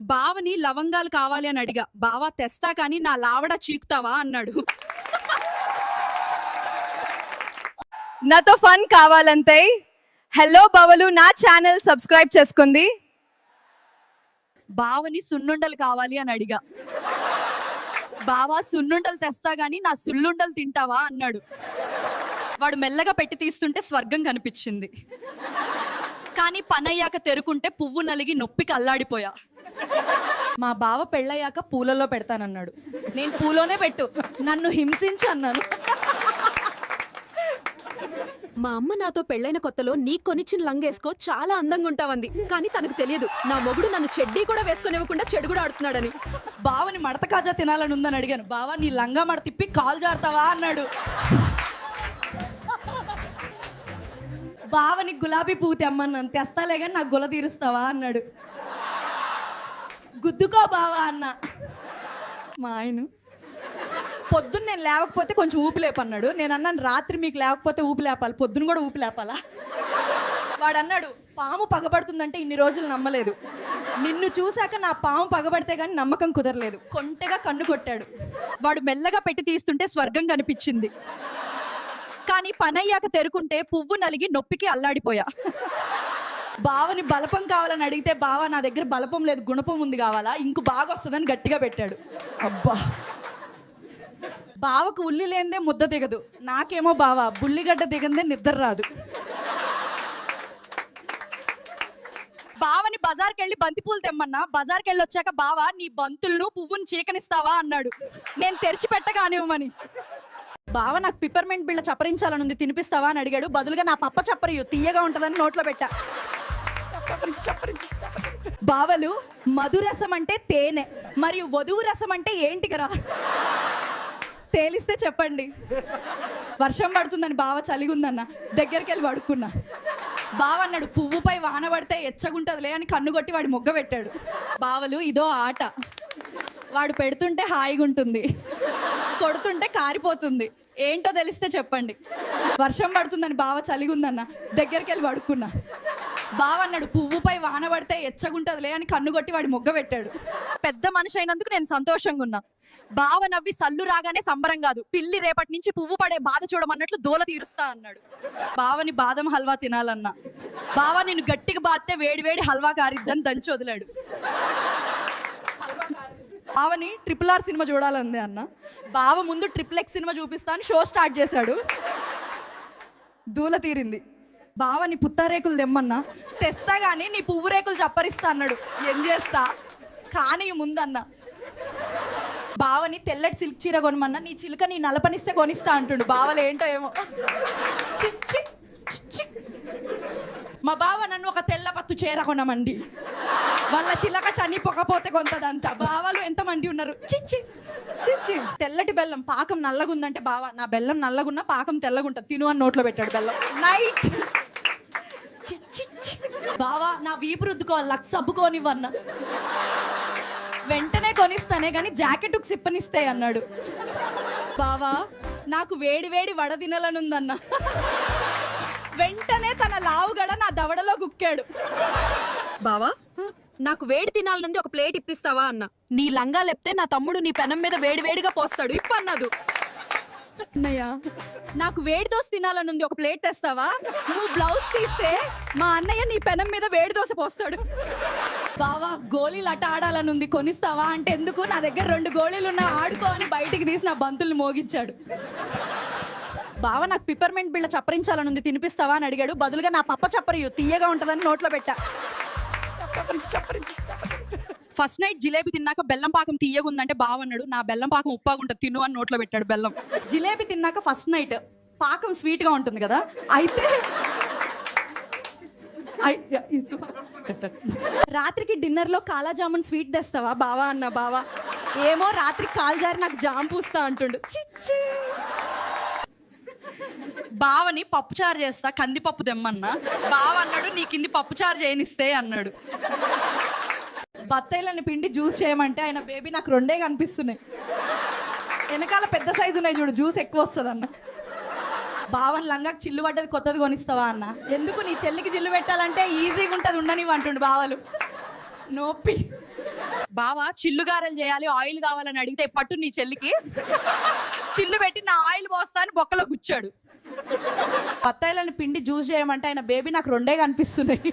బావని లవంగాలు కావాలి అని అడిగా. బావా తెస్తా కానీ నా లావడ చీకుతావా? అన్నాడు. నాతో ఫన్ కావాలంతే హలో బవలు నా ఛానల్ సబ్స్క్రైబ్ చేసుకుంది. బావని సున్నుండలు కావాలి అని అడిగా. బావా సున్నుండలు తెస్తా గానీ నా సుల్లుండలు తింటావా? అన్నాడు. వాడు మెల్లగా పెట్టి తీస్తుంటే స్వర్గం కనిపించింది. కానీ పనయ్యాక తెరుకుంటే పువ్వు నలిగి నొప్పికి అల్లాడిపోయా. మా బావ పెళ్ళయ్యాక పూలలో పెడతానన్నాడు. నేను పూలోనే పెట్టు. నన్ను హింసించు అన్నాను. మా అమ్మ నాతో పెళ్ళైన కొత్తలో నీ కొనిచ్చిన లంగేసుకో చాలా అందంగా ఉంటావంది. కానీ తనకు తెలియదు. నా మొగుడు నన్ను చెడ్డీ కూడా వేసుకునివ్వకుండా చెడు కూడా ఆడుతున్నాడని. బావని మడత కాజా తినాలని ఉందని అడిగాను. బావా నీ లంగా మడ తిప్పి కాల్ జారుతావా అన్నాడు. బావని గులాబీ పువ్వు తెమ్మన్నాను. తెస్తాలే కానీ నాకు గుల తీరుస్తావా అన్నాడు. గుద్దుకో బావా అన్న. మా ఆయన. పొద్దున్న నేను లేవకపోతే కొంచెం ఊపి లేపన్నాడు నేను అన్నాను రాత్రి మీకు లేకపోతే ఊపి లేపాలి పొద్దున్న కూడా ఊపి లేపాలా వాడు అన్నాడు పాము పగబడుతుందంటే ఇన్ని రోజులు నమ్మలేదు. నిన్ను చూశాక నా పాము పగబడితే కానీ నమ్మకం కుదరలేదు. కొంటెగా కన్ను కొట్టాడు. వాడు మెల్లగా పెట్టి తీస్తుంటే స్వర్గం కనిపించింది. కానీ పనయ్యాక తెరుకుంటే పువ్వు నలిగి నొప్పికి అల్లాడిపోయా. బావని బలపం కావాలని అడిగితే బావ నా దగ్గర బలపం లేదు గుణపం ఉంది కావాలా? ఇంకు బాగా వస్తుందని గట్టిగా పెట్టాడు. అబ్బా. బావకు ఉల్లి లేనిదే ముద్ద దిగదు. నాకేమో బావ బుల్లిగడ్డ దిగందే నిద్ర రాదు. బావని బజార్కి వెళ్ళి బంతిపూలు తెమ్మన్నా బజార్కి వెళ్ళి వచ్చాక బావ నీ బంతులను పువ్వుని చీకనిస్తావా? అన్నాడు. నేను తెరిచి పెట్టగానివ్వమని బావ నాకు పిప్పర్మెంట్ బిళ్ళ చప్పరించాలని ఉంది తినిపిస్తావా? అని అడిగాడు. బదులుగా నా పప్ప చప్పరియు తీయగా ఉంటుందని నోట్లో పెట్టా. బావలు మధురసం అంటే తేనె మరియు వధువు రసం అంటే ఏంటి కదా తేలిస్తే చెప్పండి. వర్షం పడుతుందని బావ చలిగుందన్న దగ్గరికి వెళ్ళి పడుకున్నా. బావ అన్నాడు పువ్వుపై వాన పడితే ఎచ్చగుంటదిలే అని కన్ను కొట్టి వాడి మొగ్గ పెట్టాడు. బావలు ఇదో ఆట. వాడు పెడుతుంటే హాయిగా ఉంటుంది కొడుతుంటే కారిపోతుంది. ఏంటో తెలిస్తే చెప్పండి. వర్షం పడుతుందని బావ చలిగుందన్న దగ్గరికి వెళ్ళి పడుకున్నా. బావ అన్నాడు పువ్వుపై వాన పడితే ఎచ్చగుంటదిలే అని కన్ను కొట్టి వాడి మొగ్గ పెట్టాడు. పెద్ద మనిషి అయినందుకు నేను సంతోషంగా ఉన్నా. బావ నవ్వి సల్లు రాగానే సంబరం కాదు. పిల్లి రేపటి నుంచి పువ్వు పడే బాధ చూడమన్నట్లు దోల తీరుస్తా అన్నాడు. బావని బాదం హల్వా తినాలన్నా. బావ నిన్ను గట్టిగా బాస్తే వేడి వేడి హల్వా కారిద్దని దంచి వదిలాడు. బావని ట్రిపుల్ ఆర్ సినిమా చూడాలంది అన్న. బావ ముందు ట్రిపుల్ ఎక్స్ సినిమా చూపిస్తా అని షో స్టార్ట్ చేశాడు. దూల తీరింది. బావని పుత్తారేకులు తెమ్మన్నా. తెస్తా కానీ నీ పువ్వు రేకులు చప్పరిస్తా అన్నాడు. ఏం చేస్తా? కానీ ముందన్న. బావని తెల్లటి సిల్క్ చీర కొనమన్నా నీ చిలుక నీ నలపనిస్తే కొనిస్తా అంటుండు. బావలు ఏంటో ఏమో. చిచ్చి చిచ్చి. మా బావ నన్ను ఒక తెల్ల పత్తు చీర కొనమండి వాళ్ళ చిలక చనిపోకపోతే కొంతదంతా బావలు ఎంతమంది ఉన్నారు? చిచ్చి చిచ్చి. తెల్లటి బెల్లం పాకం నల్లగుందంటే బావ నా బెల్లం నల్లగున్నా పాకం తెల్లగుంటుంది. తిను అని నోట్లో పెట్టాడు బెల్లం. నైట్ బావా నా వీపు రుద్దుకో లక్స్ అబ్బుకోనివ్వన్న వెంటనే కొనిస్తానే కానీ జాకెట్ సిప్పనిస్తే అన్నాడు. బావా నాకు వేడి వేడి వడ తినాలనుందన్న. వెంటనే తన లావుగడ నా దవడలో గుక్కాడు. బావా నాకు వేడి తినాలనుంది ఒక ప్లేట్ ఇప్పిస్తావా అన్న. నీ లంగా లేపితే నా తమ్ముడు నీ పెనం మీద వేడి వేడిగా పోస్తాడు ఇప్పన్నదు. అన్నయ్య నాకు వేడి దోశ తినాలని ఉంది ఒక ప్లేట్ తెస్తావా? నువ్వు బ్లౌజ్ తీస్తే మా అన్నయ్య నీ పెనం మీద వేడి దోశ పోస్తాడు. బావా గోళీలు అట ఆడాలనుంది కొనిస్తావా? అంటే ఎందుకు నా దగ్గర రెండు గోళీలు ఉన్న ఆడుకో అని బయటికి తీసి నా బంతుల్ని మోగించాడు. బావ నాకు పిప్పర్మెంట్ బిళ్ళ చప్పరించాలనుంది తినిపిస్తావా అని అడిగాడు. బదులుగా నా పప్ప చప్పరియు తీయగా ఉంటుందని నోట్లో పెట్టా. ఫస్ట్ నైట్ జిలేబీ తిన్నాక బెల్లం పాకం తీయగుందంటే బావన్నాడు నా బెల్లం పాకం ఉప్పాగుంటుంది తిను అని నోట్లో పెట్టాడు బెల్లం. జిలేబీ తిన్నాక ఫస్ట్ నైట్ పాకం స్వీట్గా ఉంటుంది కదా అయితే రాత్రికి డిన్నర్లో కాలాజామున్ కాలా జామున్ స్వీట్ తెస్తావా? బావా అన్న బావా. ఏమో రాత్రి కాల్ జారి నాకు జామ్ పూస్తా అంటుండు. చిచ్చి. బావని పప్పుచారు చేస్తా కందిపప్పు తెమ్మన్నా. బావ అన్నాడు నీ కింది పప్పుచారు చేయనిస్తే అన్నాడు. బత్తాయిలని పిండి జ్యూస్ చేయమంటే ఆయన బేబీ నాకు రెండే కనిపిస్తున్నాయి. వెనకాల పెద్ద సైజు ఉన్నాయి చూడు జ్యూస్ ఎక్కువ వస్తుంది అన్న బావన్ లంగాకి చిల్లు పడ్డది కొత్తది కొనిస్తావా అన్న? ఎందుకు నీ చెల్లికి చిల్లు పెట్టాలంటే ఈజీగా ఉంటుంది ఉండని అంటుండు బావలు. నొప్పి. బావా చిల్లుగారెలు చేయాలి ఆయిల్ కావాలని అడిగితే పట్టు నీ చెల్లికి. చిల్లు పెట్టి నా ఆయిల్ పోస్తా అని బొక్కలో గుచ్చాడు. బత్తాయిలని పిండి జ్యూస్ చేయమంటే ఆయన బేబీ నాకు రెండే కనిపిస్తున్నాయి.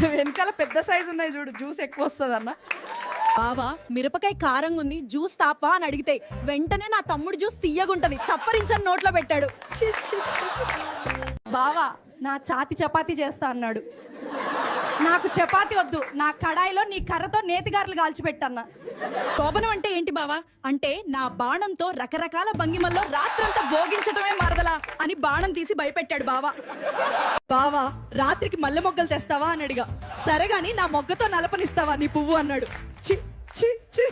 వెనకాల పెద్ద సైజు ఉన్నాయి చూడు జ్యూస్ ఎక్కువ వస్తుంది అన్న బావా మిరపకాయ కారంగా ఉంది జ్యూస్ తాపా అని అడిగితే వెంటనే నా తమ్ముడు జ్యూస్ తీయగుంటది. చప్పరించని నోట్లో పెట్టాడు. బావా నా చాతి చపాతీ చేస్తా అన్నాడు. నాకు చపాతి వద్దు నా కడాయిలో నీ కర్రతో నేతిగారులు కాల్చిపెట్టన్న. శోభనం అంటే ఏంటి బావా? అంటే నా బాణంతో రకరకాల భంగిమల్లో రాత్రంతా భోగించటమే మరదలా అని బాణం తీసి భయపెట్టాడు బావా. బావా రాత్రికి మల్లె మొగ్గలు తెస్తావా అని అడిగా. సరే గాని నా మొగ్గతో నలపనిస్తావా నీ పువ్వు అన్నాడు. చి చి చి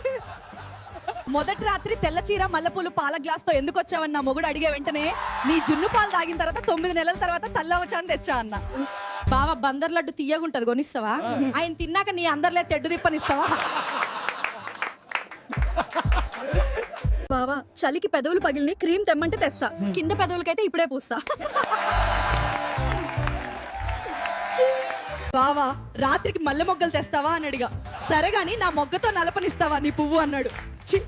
మొదటి రాత్రి తెల్ల చీర మల్లెపూలు పాల గ్లాస్తో ఎందుకు వచ్చావని నా మొగుడు అడిగే వెంటనే నీ జున్ను పాలు తాగిన తర్వాత తొమ్మిది నెలల తర్వాత తల్లవచాన్ని తెచ్చా అన్న. బావా బందర్ లడ్డు తీయగుంటది కొనిస్తావా? ఆయన తిన్నాక నీ అందరిలే తెడ్డు తిప్పనిస్తావా? బావా చలికి పెదవులు పగిలిని క్రీమ్ తెమ్మంటే తెస్తా. కింద పెదవులకైతే ఇప్పుడే పూస్తా. బావా రాత్రికి మల్లె మొగ్గలు తెస్తావా? అని అడిగా. సరే గాని నా మొగ్గతో నలపనిస్తావా నీ పువ్వు? అన్నాడు. చి.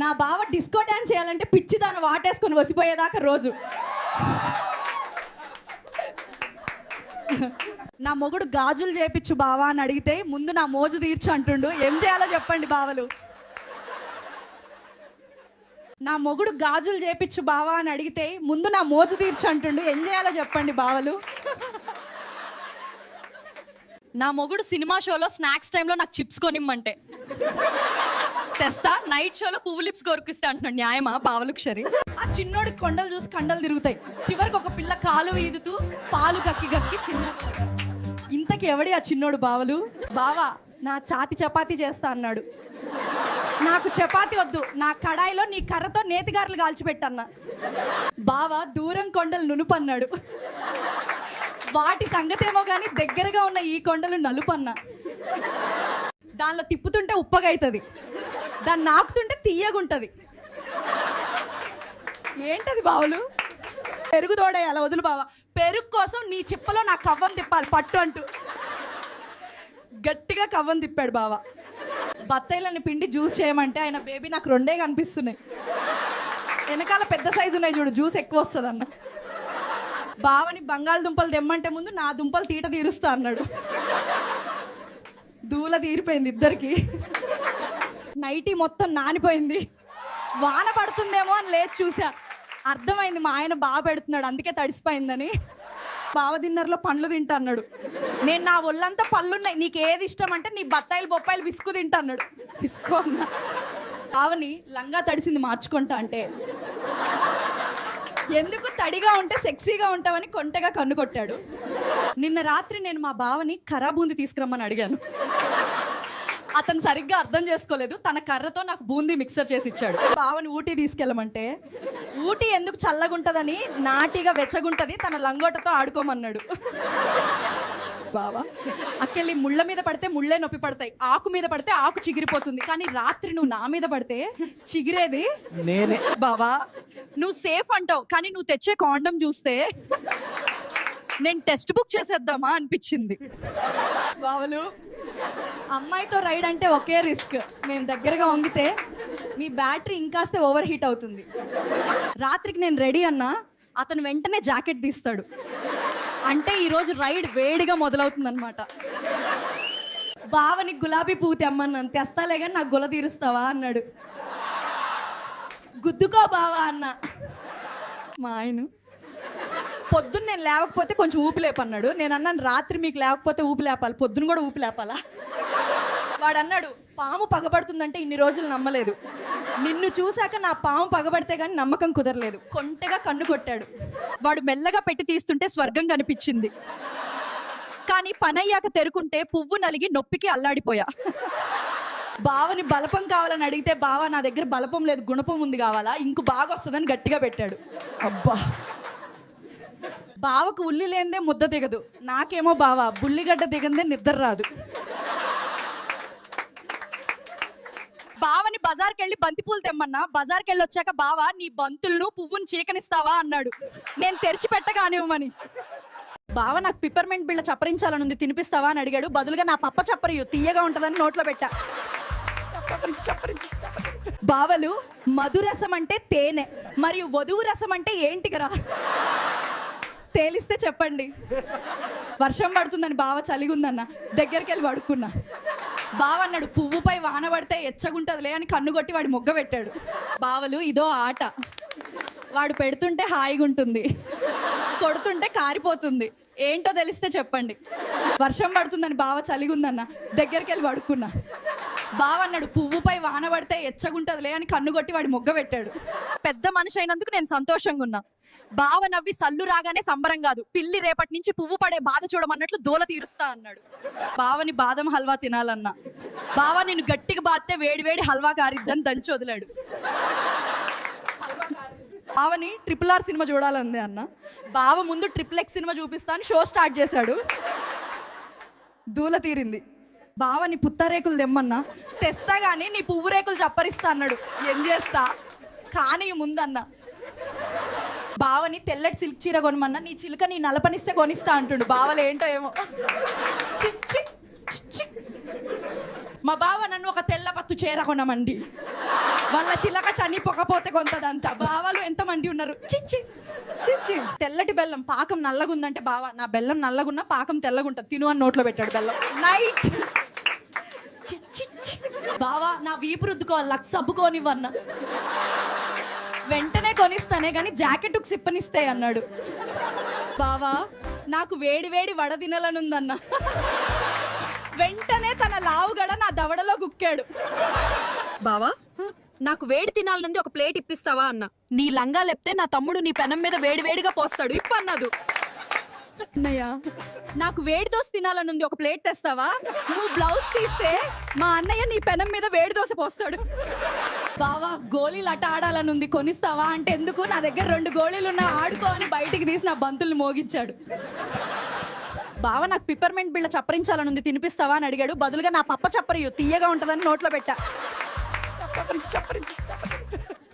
నా బావ డిస్కో డాన్స్ చేయాలంటే పిచ్చి దాన్ని వాటేసుకొని వసిపోయేదాకా రోజు. నా మొగుడు గాజులు చేపించు బావా అని అడిగితే ముందు నా మోజు తీర్చు అంటుండు. ఏం చేయాలో చెప్పండి బావలు. నా మొగుడు గాజులు చేపించు బావా అని అడిగితే ముందు నా మోజు తీర్చు అంటుండు. ఏం చేయాలో చెప్పండి బావలు. నా మొగుడు సినిమా షోలో స్నాక్స్ టైంలో నాకు చిప్స్ కొనిమ్మంటే. తెస్తా నైట్ షోలో పువ్వు లిప్స్ కొరికిస్తా అంటున్నాడు. న్యాయమా? బావలకు ఆ చిన్నోడికి కొండలు చూసి కండలు తిరుగుతాయి. చివరికి ఒక పిల్ల కాలు ఈదుతూ పాలు కక్కి కక్కి చిన్న ఇంతకి ఎవడి ఆ చిన్నోడు బావలు? బావా నా చాతి చపాతీ చేస్తా అన్నాడు. నాకు చపాతి వద్దు. నా కడాయిలో నీ కర్రతో నేతిగారులు కాల్చిపెట్టన్నా. బావ దూరం కొండలు నునుపన్నాడు. వాటి సంగతేమో కానీ దగ్గరగా ఉన్న ఈ కొండలు నలుపన్న. దానిలో తిప్పుతుంటే ఉప్పగైతుంది. దాన్ని నాకుతుంటే తీయగుంటుంది. ఏంటది బావులు? పెరుగు తోడేయాలి వదులు బావ. పెరుగు కోసం నీ చిప్పలో నా కవ్వం తిప్పాలి పట్టు అంటూ. గట్టిగా కవ్వం తిప్పాడు బావ. బత్తాయిలని పిండి జ్యూస్ చేయమంటే ఆయన బేబీ నాకు రెండే కనిపిస్తున్నాయి. వెనకాల పెద్ద సైజు ఉన్నాయి చూడు జ్యూస్ ఎక్కువ వస్తుంది అన్న బావని బంగాళదుంపలు తెమ్మంటే ముందు నా దుంపలు తీట తీరుస్తా అన్నాడు. దూల తీరిపోయింది ఇద్దరికి. నైటీ మొత్తం నానిపోయింది. వాన పడుతుందేమో అని లేచి చూసా. అర్థమైంది మా ఆయన బాగా పెడుతున్నాడు అందుకే తడిసిపోయిందని. బావ డిన్నర్లో పండ్లు తింటా అన్నాడు. నేను నా ఒళ్ళంతా పళ్ళున్నాయి నీకు ఏది ఇష్టం అంటే నీ బత్తాయిలు బొప్పాయిలు బిస్కు తింటా అన్నాడు. బిస్కు అన్నా? బావని లంగా తడిసింది మార్చుకుంటా అంటే. ఎందుకు తడిగా ఉంటే సెక్సీగా ఉంటావని కొంటగా కన్ను కొట్టాడు. నిన్న రాత్రి నేను మా బావని ఖరాబూంది తీసుకురమ్మని అడిగాను. అతను సరిగ్గా అర్థం చేసుకోలేదు. తన కర్రతో నాకు బూందీ మిక్సర్ చేసి ఇచ్చాడు. బావని ఊటీ తీసుకెళ్ళమంటే ఊటీ ఎందుకు చల్లగుంటదని నాటిగా వెచ్చగుంటది తన లంగోటతో ఆడుకోమన్నాడు. బావా? అక్కెళ్ళి ముళ్ళ మీద పడితే ముళ్ళే నొప్పి పడతాయి. ఆకు మీద పడితే ఆకు చిగిరిపోతుంది. కానీ రాత్రి నువ్వు నా మీద పడితే చిగిరేది? నేనే. బావా నువ్వు సేఫ్ అంటావు కానీ నువ్వు తెచ్చే కాండం చూస్తే నేను టెక్స్ట్ బుక్ చేసేద్దామా అనిపించింది. బావలు అమ్మాయితో రైడ్ అంటే ఒకే రిస్క్. మేము దగ్గరగా వంగితే మీ బ్యాటరీ ఇంకాస్తే ఓవర్ హీట్ అవుతుంది. రాత్రికి నేను రెడీ అన్నా అతను వెంటనే జాకెట్ తీస్తాడు. అంటే ఈరోజు రైడ్ వేడిగా మొదలవుతుందనమాట బావని గులాబీ పువ్వు తెమ్మన్నాను. తెస్తాలే కానీ నాకు గుల తీరుస్తావా అన్నాడు. గుద్దుకో బావా అన్న. మా ఆయన. పొద్దున్న నేను లేవకపోతే కొంచెం ఊపి లేపన్నాడు నేను అన్నాను రాత్రి మీకు లేకపోతే ఊపి లేపాలి పొద్దున్న కూడా ఊపి లేపాలా వాడు అన్నాడు పాము పగబడుతుందంటే ఇన్ని రోజులు నమ్మలేదు. నిన్ను చూశాక నా పాము పగబడితే కానీ నమ్మకం కుదరలేదు. కొంటెగా కన్ను కొట్టాడు. వాడు మెల్లగా పెట్టి తీస్తుంటే స్వర్గం కనిపించింది. కానీ పనయ్యాక తెరుకుంటే పువ్వు నలిగి నొప్పికి అల్లాడిపోయా. బావని బలపం కావాలని అడిగితే బావ నా దగ్గర బలపం లేదు గుణపం ఉంది కావాలా? ఇంకు బాగా వస్తుందని గట్టిగా పెట్టాడు. అబ్బా. బావకు ఉల్లి లేనిదే ముద్ద దిగదు. నాకేమో బావ బుల్లిగడ్డ దిగందే నిద్ర రాదు. బావని బజార్కి వెళ్ళి బంతిపూలు తెమ్మన్నా బజార్కి వెళ్ళి వచ్చాక బావ నీ బంతులను పువ్వుని చీకనిస్తావా అన్నాడు. నేను తెరిచి పెట్టగానివ్వమని బావ నాకు పిప్పర్మెంట్ బిళ్ళ చప్పరించాలని ఉంది తినిపిస్తావా అని అడిగాడు. బదులుగా నా పప్ప చప్పరియు తీయగా ఉంటుందని నోట్లో పెట్టా. బావలు మధురసం అంటే తేనె మరియు వధువు రసం అంటే ఏంటి కదా తేలిస్తే చెప్పండి. వర్షం పడుతుందని బావ చలిగుందన్న దగ్గరికి వెళ్ళి పడుకున్నా. బావ అన్నాడు పువ్వుపై వాన పడితే ఎచ్చగుంటదిలే అని కన్ను కొట్టి వాడి మొగ్గ పెట్టాడు. బావలు ఇదో ఆట. వాడు పెడుతుంటే హాయిగా ఉంటుంది. కొడుతుంటే కారిపోతుంది. ఏంటో తెలిస్తే చెప్పండి. వర్షం పడుతుందని బావ చలిగుందన్న దగ్గరికి వెళ్ళి పడుకున్నా. బావ అన్నాడు పువ్వుపై వాన పడితే ఎచ్చగుంటదిలే అని కన్ను కొట్టి వాడి మొగ్గ పెట్టాడు. పెద్ద మనిషి అయినందుకు నేను సంతోషంగా ఉన్నా. బావ నవ్వి సల్లు రాగానే సంబరం కాదు. పిల్లి రేపటి నుంచి పువ్వు పడే బాధ చూడమన్నట్లు దూల తీరుస్తా అన్నాడు. బావని బాదం హల్వా తినాలన్నా. బావ నేను గట్టిగా బాస్తే వేడి వేడి హల్వా కారిద్దని దంచి వదిలాడు. బావని ట్రిపుల్ ఆర్ సినిమా చూడాలంది అన్న. బావ ముందు ట్రిపుల్ ఎక్స్ సినిమా చూపిస్తా అని షో స్టార్ట్ చేశాడు. దూల తీరింది. బావని పుత్తరేకులు తెమ్మన్నా. తెస్తా కానీ నీ పువ్వు రేకులు చప్పరిస్తా అన్నాడు. ఏం చేస్తా? కానీ ముందన్నా. బావని తెల్లటి సిల్క్ చీర కొనమన్నా నీ చిలుక నీ నలపనిస్తే కొనిస్తా అంటుండు. బావలు ఏంటో ఏమో. చిచ్చి చిచ్చి. మా బావ నన్ను ఒక తెల్ల పత్తు చీర కొనమండి. వాళ్ళ చిలక చనిపోకపోతే కొంతదంతా. బావలు ఎంతమంది ఉన్నారు? చిచ్చి చిచ్చి తెల్లటి బెల్లం పాకం నల్లగుందంటే బావ నా బెల్లం నల్లగున్నా పాకం తెల్లగుంటుంది. తిను అని నోట్లో పెట్టాడు బెల్లం. నైట్ చిచ్చి బావా నా వీపు రుద్దుకోవాలి లక్ సబ్బుకోనివ్వన్నా. వెంటనే కొనిస్తానే కానీ జాకెట్ సిప్పనిస్తే అన్నాడు. బావా నాకు వేడి వేడి వడ తినాలనుందన్న. వెంటనే తన లావుగడ నా దవడలో గుక్కాడు. బావా నాకు వేడి తినాలనుంది ఒక ప్లేట్ ఇప్పిస్తావా అన్న. నీ లంగా లేపితే నా తమ్ముడు నీ పెనం మీద వేడి వేడిగా పోస్తాడు. ఇప్పన్నదు. అన్నయ్య నాకు వేడి దోశ తినాలనుంది ఒక ప్లేట్ తెస్తావా? నువ్వు బ్లౌజ్ తీస్తే మా అన్నయ్య నీ పెనం మీద వేడి దోశ పోస్తాడు. బావా గోళీలు అట ఆడాలనుంది కొనిస్తావా? అంటే ఎందుకు నా దగ్గర రెండు గోళీలు ఉన్న ఆడుకో అని బయటికి తీసి నా బంతుల్ని మోగించాడు. బావ నాకు పిప్పర్మెంట్ బిళ్ళ చప్పరించాలనుంది తినిపిస్తావా అని అడిగాడు. బదులుగా నా పప్ప చప్పరియు తీయగా ఉంటుందని నోట్లో పెట్టా.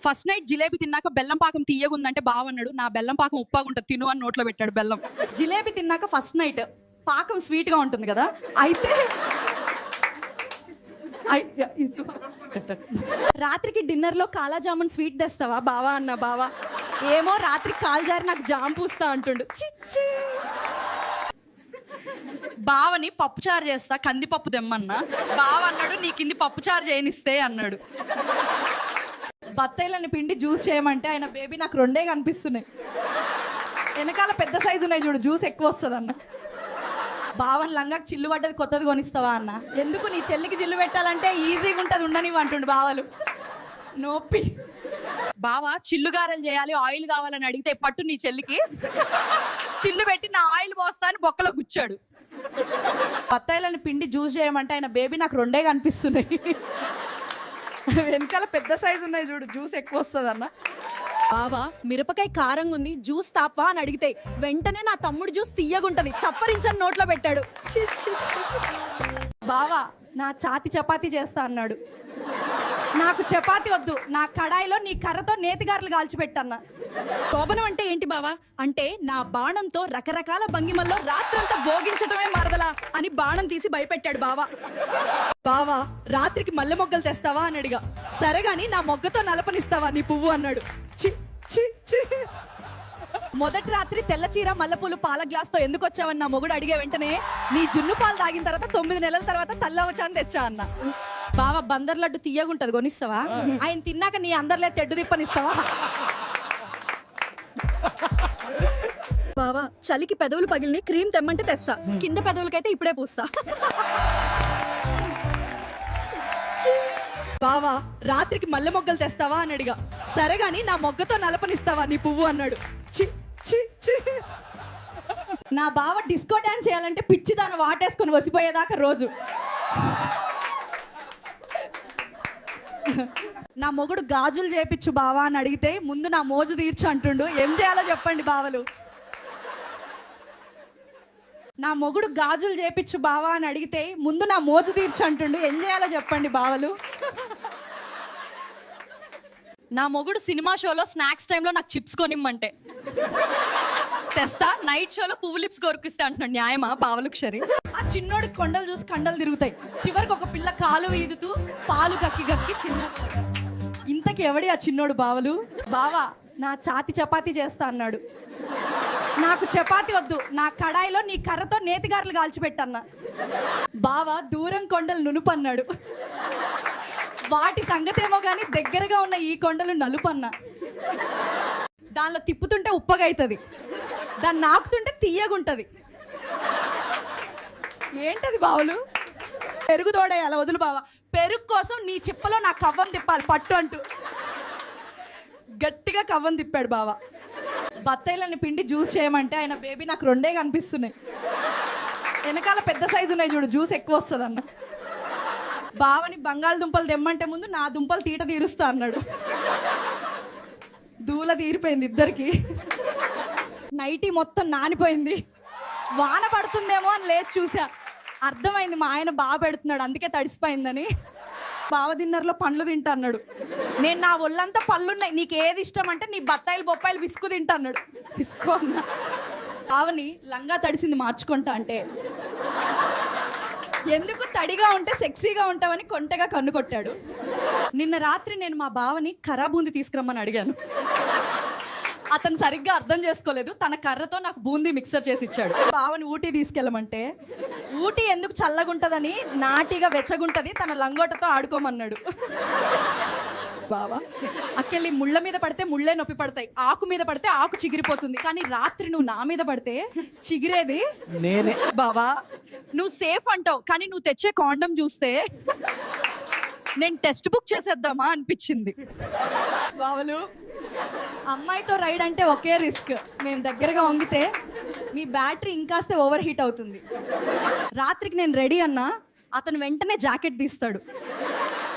ఫస్ట్ నైట్ జిలేబీ తిన్నాక బెల్లం పాకం తీయగుందంటే బావన్నాడు. నా బెల్లం పాకం ఉప్పాగుంటుంది తిను అని నోట్లో పెట్టాడు బెల్లం. జిలేబీ తిన్నాక ఫస్ట్ నైట్ పాకం స్వీట్గా ఉంటుంది కదా? అయితే రాత్రికి డిన్నర్లో కాలాజామున్ స్వీట్ తెస్తావా? బావా అన్న బావా. ఏమో రాత్రి కాలు జారి నాకు జామ్ పూస్తా అంటుండు. చిచ్చి బావని పప్పుచారు చేస్తా కందిపప్పు తెమ్మన్నా. బావ అన్నాడు నీ కింది పప్పుచారు చేయనిస్తే అన్నాడు. బత్తాయిలని పిండి జ్యూస్ చేయమంటే ఆయన బేబీ నాకు రెండే కనిపిస్తున్నాయి. వెనకాల పెద్ద సైజు ఉన్నాయి చూడు జ్యూస్ ఎక్కువ వస్తుంది అన్న బావన్ లంగాకి చిల్లు పడ్డది కొత్తది కొనిస్తావా అన్న? ఎందుకు నీ చెల్లికి చిల్లు పెట్టాలంటే ఈజీగా ఉంటుంది ఉండని అంటుండు బావలు. నొప్పి. బావ చిల్లుగారెలు చేయాలి ఆయిల్ కావాలని అడిగితే పట్టు నీ చెల్లికి. చిల్లు పెట్టి నా ఆయిల్ పోస్తా అని బొక్కలో గుచ్చాడు. బత్తాయిలని పిండి జ్యూస్ చేయమంటే ఆయన బేబీ నాకు రెండే కనిపిస్తున్నాయి. వెనకాల పెద్ద సైజు ఉన్నాయి చూడు జ్యూస్ ఎక్కువ వస్తుంది అన్న బావా మిరపకాయ కారంగా ఉంది జ్యూస్ తాపా అని అడిగితే వెంటనే నా తమ్ముడు జ్యూస్ తీయగుంటది చప్పరించని నోట్లో పెట్టాడు. చి, చి, చి. బావా నా చాతి చపాతీ చేస్తా అన్నాడు. నాకు చపాతి వద్దు నా కడాయిలో నీ కర్రతో నేతిగారులు కాల్చిపెట్టన్నా. శోభనం అంటే ఏంటి బావా? అంటే నా బాణంతో రకరకాల భంగిమల్లో రాత్రంతా భోగించటమే మరదలా అని బాణం తీసి భయపెట్టాడు బావా. బావా రాత్రికి మల్లె మొగ్గలు తెస్తావా అని అడిగా. సరే గాని నా మొగ్గతో నలపనిస్తావా నీ పువ్వు అన్నాడు. చి చి చి మొదటి రాత్రి తెల్ల చీర మల్లెపూలు పాల గ్లాస్తో ఎందుకు వచ్చావని నా మొగుడు అడిగే వెంటనే నీ జున్ను పాలు తాగిన తర్వాత తొమ్మిది నెలల తర్వాత తల్లవచాన్ని తెచ్చా అన్న. బావ బందర్ లడ్డు తీయగుంటది కొనిస్తావా? ఆయన తిన్నాక నీ అందరిలే తెడ్డు తిప్పనిస్తావా? బావా చలికి పెదవులు పగిలిని క్రీమ్ తెమ్మంటే తెస్తా. కింద పెదవులకైతే ఇప్పుడే పూస్తా. బావా రాత్రికి మల్లె మొగ్గలు తెస్తావా అని అడిగా. సరే గాని నా మొగ్గతో నలపనిస్తావా నీ పువ్వు అన్నాడు. చి చి చి. నా బావ డిస్కో డాన్స్ చేయాలంటే పిచ్చి దాన్ని వాటేసుకొని వసిపోయేదాకా రోజు. నా మొగుడు గాజులు చేపించు బావా అని అడిగితే ముందు నా మోజు తీర్చు అంటుండు. ఏం చేయాలో చెప్పండి బావలు. నా మొగుడు గాజులు చేపించు బావా అని అడిగితే ముందు నా మోజు తీర్చు అంటుండు. ఏం చేయాలో చెప్పండి బావలు. నా మొగుడు సినిమా షోలో స్నాక్స్ టైంలో నాకు చిప్స్ కొనిమ్మంటే. తెస్తా నైట్ షోలో పువ్వు లిప్స్ కొరికిస్తే అంటున్నాడు. న్యాయమా పావలుక్షరి ఆ చిన్నోడికి కొండలు చూసి కండలు తిరుగుతాయి. చివరికి ఒక పిల్ల కాలు ఈదుతూ పాలు గక్కి గక్కి చిన్న ఇంతకి ఎవడి ఆ చిన్నోడు బావలు? బావా నా చాతి చపాతీ చేస్తా అన్నాడు. నాకు చపాతి వద్దు. నా కడాయిలో నీ కర్రతో నేతిగారులు కాల్చిపెట్టన్న. బావ దూరం కొండలు నునుపన్నాడు. వాటి సంగతేమో కానీ దగ్గరగా ఉన్న ఈ కొండలు నలుపన్న. దానిలో తిప్పుతుంటే ఉప్పగైతుంది. దాన్ని నాకుతుంటే తీయగుంటది. ఏంటది బావులు? పెరుగు తోడేయాలి వదులు బావ. పెరుగు కోసం నీ చిప్పలో నా కవ్వం తిప్పాలి పట్టు అంటూ. గట్టిగా కవ్వం తిప్పాడు బావ. బత్తాయిలని పిండి జ్యూస్ చేయమంటే ఆయన బేబీ నాకు రెండే కనిపిస్తున్నాయి. వెనకాల పెద్ద సైజు ఉన్నాయి చూడు జ్యూస్ ఎక్కువ వస్తుంది అన్న బావని బంగాళదుంపలు తెమ్మంటే ముందు నా దుంపలు తీట తీరుస్తా అన్నాడు. దూల తీరిపోయింది ఇద్దరికి. నైటీ మొత్తం నానిపోయింది. వాన పడుతుందేమో అని లేచి చూసా. అర్థమైంది మా ఆయన బాగా పెడుతున్నాడు అందుకే తడిసిపోయిందని. బావ డిన్నర్లో పండ్లు తింటా అన్నాడు. నేను నా ఒళ్ళంతా పళ్ళున్నాయి. నీకు ఏది ఇష్టం అంటే నీ బత్తాయిలు బొప్పాయిలు విసుకు తింటా అన్నాడు. విసుకో అన్నా. బావని లంగా తడిసింది మార్చుకుంటా అంటే ఎందుకు తడిగా ఉంటే సెక్సీగా ఉంటావని కొంటగా కన్ను కొట్టాడు. నిన్న రాత్రి నేను మా బావని ఖరాబూంది తీసుకురమ్మని అడిగాను. అతను సరిగ్గా అర్థం చేసుకోలేదు. తన కర్రతో నాకు బూందీ మిక్సర్ చేసి ఇచ్చాడు. బావని ఊటీ తీసుకెళ్ళమంటే ఊటీ ఎందుకు చల్లగుంటదని నాటిగా వెచ్చగుంటది తన లంగోటతో ఆడుకోమన్నాడు. బావా? అక్కెళ్ళి ముళ్ళ మీద పడితే ముళ్ళే నొప్పి పడతాయి. ఆకు మీద పడితే ఆకు చిగిరిపోతుంది. కానీ రాత్రి నువ్వు నా మీద పడితే చిగిరేది? నేనే. బావా నువ్వు సేఫ్ అంటావు కానీ నువ్వు తెచ్చే కాండం చూస్తే నేను టెక్స్ట్ బుక్ చేసేద్దామా అనిపించింది. బావలు అమ్మాయితో రైడ్ అంటే ఒకే రిస్క్ మేము దగ్గరగా వంగితే మీ బ్యాటరీ ఇంకాస్తే ఓవర్ హీట్ అవుతుంది. రాత్రికి నేను రెడీ అన్నా అతను వెంటనే జాకెట్ తీస్తాడు.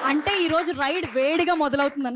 అంటే ఈరోజు రైడ్ వేడిగా మొదలవుతుంది